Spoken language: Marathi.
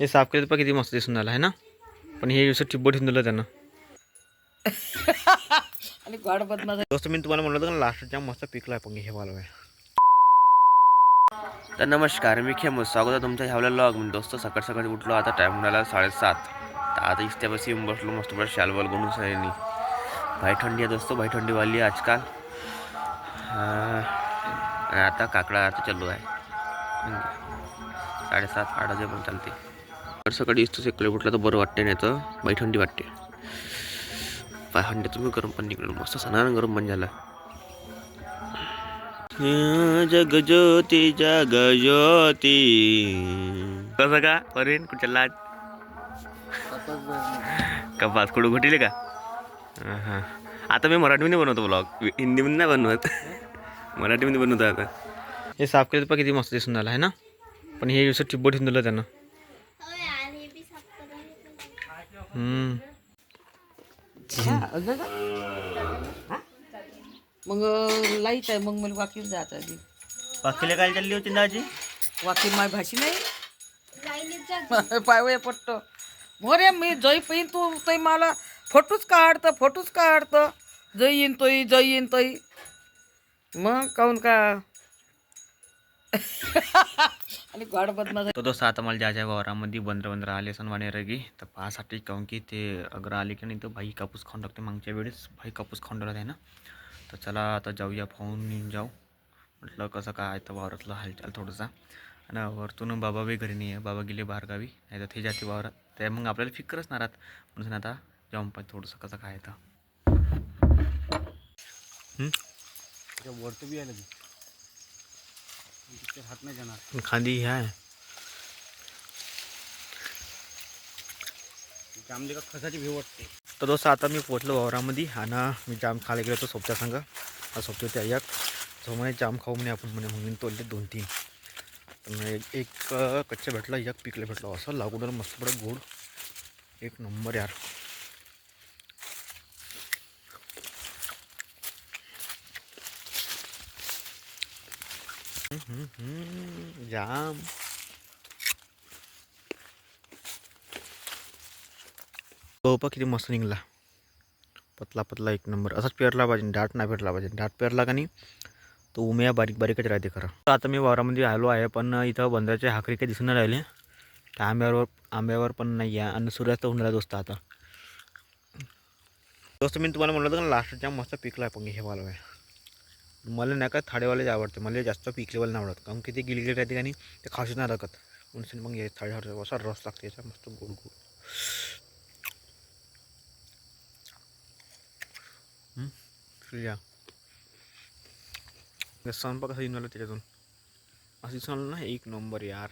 हे साफ केलं पण किती मस्त दिसून आलं आहे ना? पण हे असं टिब्बो ठेवून दिलं त्यानं. आणि गोड बदनाचा दोस्त मी तुम्हाला म्हणलं होतं का लास्ट मस्त पिकला आहे पण हे वाला आहे तर नमस्कार मी खेमू स्वागत आहे तुमच्या ह्यावल्या लॉग मी दोस्त सकाळ सकाळी उठलो आता टाईम झाला साडेसात. तर आता इस्त्यापाशी येऊन बसलो मस्त बरं शालवाल गणून सैनी भाई थंडी आहे दोस्तो भाई थंडी वाली आहे आजकाल. आता काकडा आता चालू आहे. साडेसात आठ वाजे पण चालते. सकाळी इस्तोच एक उठलं तर बरं वाटते नाही तर भाई थंडी वाटते. पाय हंडे तुम्ही गरम पण निघलं मस्त सणानं गरम पण झालं. जग ज्योती जग ज्योती. कसं का? परेन कुठच्या लाट? कपास कुठं घुटीले का? हां आता मी मराठीमध्ये बनवतो ब्लॉग हिंदीमध्ये नाही बनवत. मराठीमध्ये बनवतो आता. हे साफ केलं तर किती मस्त दिसून झालं आहे ना? पण हे दिवसात टिब्बो हिंदूला दिलं त्यानं. मग लाइट आहे मग मला वाकील जायचं आधी. बाकीला काय चालली होती दाजी? वाकील माय भाषी नाही? पाय पट्ट. मोरे मी जय पैन तू तई मला फोटोच काढतं फोटोच काढतं. जय येईन तोय जय येईन तोय. मग काऊन का? तो दोस्त आता मला ज्या ज्या वावरामध्ये बंदर बंदर आले सण वाणे रगी तर पाहासाठी काऊन की ते अगर आले की नाही तर भाई कापूस खाऊन टाकते मागच्या वेळेस. भाई कापूस खाऊन टाकत आहे ना? तर चला आता जाऊया पाहून येऊन जाऊ. म्हटलं कसं काय आहे तर वावरातलं हालचाल थोडंसा. आणि वरतून बाबा बी घरी नाही आहे. बाबा गेले बाहेरगावी नाही तर ते जाते वावरात. ते मग आपल्याला फिकरच नाही राहत म्हणून आता जाऊन पाहिजे थोडंसं कसं काय आहे तर? वरती बी आलं तिथे जाणार खाली हे। खसाची वाटते तर दोस्त आता मी पोचलो वावरामध्ये आणि मी जाम खायला गेलो होतो सोबत्या संग। हा सोबती होते एक जो म्हणे जाम खाऊ म्हणे आपण म्हणे म्हणून तोडले दोन तीन तर एक कच्चा भेटला एक पिकले भेटला असं लागून मस्त पडत गोड। एक नंबर यार। जाम गहूपा किती मस्त निघला पतला पतला एक नंबर असाच पेरला पाहिजे डाट नाही पेरला पाहिजे डाट पेरला का नाही तो उम्या बारीक बारीकच राहते खरं आता मी वावरामध्ये आलो आहे पण इथं बंदराचे हाकरी काही दिसून राहिले त्या आंब्यावर आंब्यावर पण नाही आहे आणि सूर्यास्त होऊन राहिला दोस्त आता दोस्त मी तुम्हाला म्हणलं होतं का लास्टच्या मस्त पिकला आहे पण हे वाला आहे मला नाही का थाडेवाले आवडते. मला जास्त पिकलेवाले नाही आवडत. कारण की ते गिलगिल राहते का नाही ते खाशीच नाही लागत. म्हणून मग हे थाडे असा रस लागते. याचा मस्त गोड गोड या स्वयंपाक कसं येऊन आला त्याच्यातून. असं दिसून आलं ना एक नंबर यार.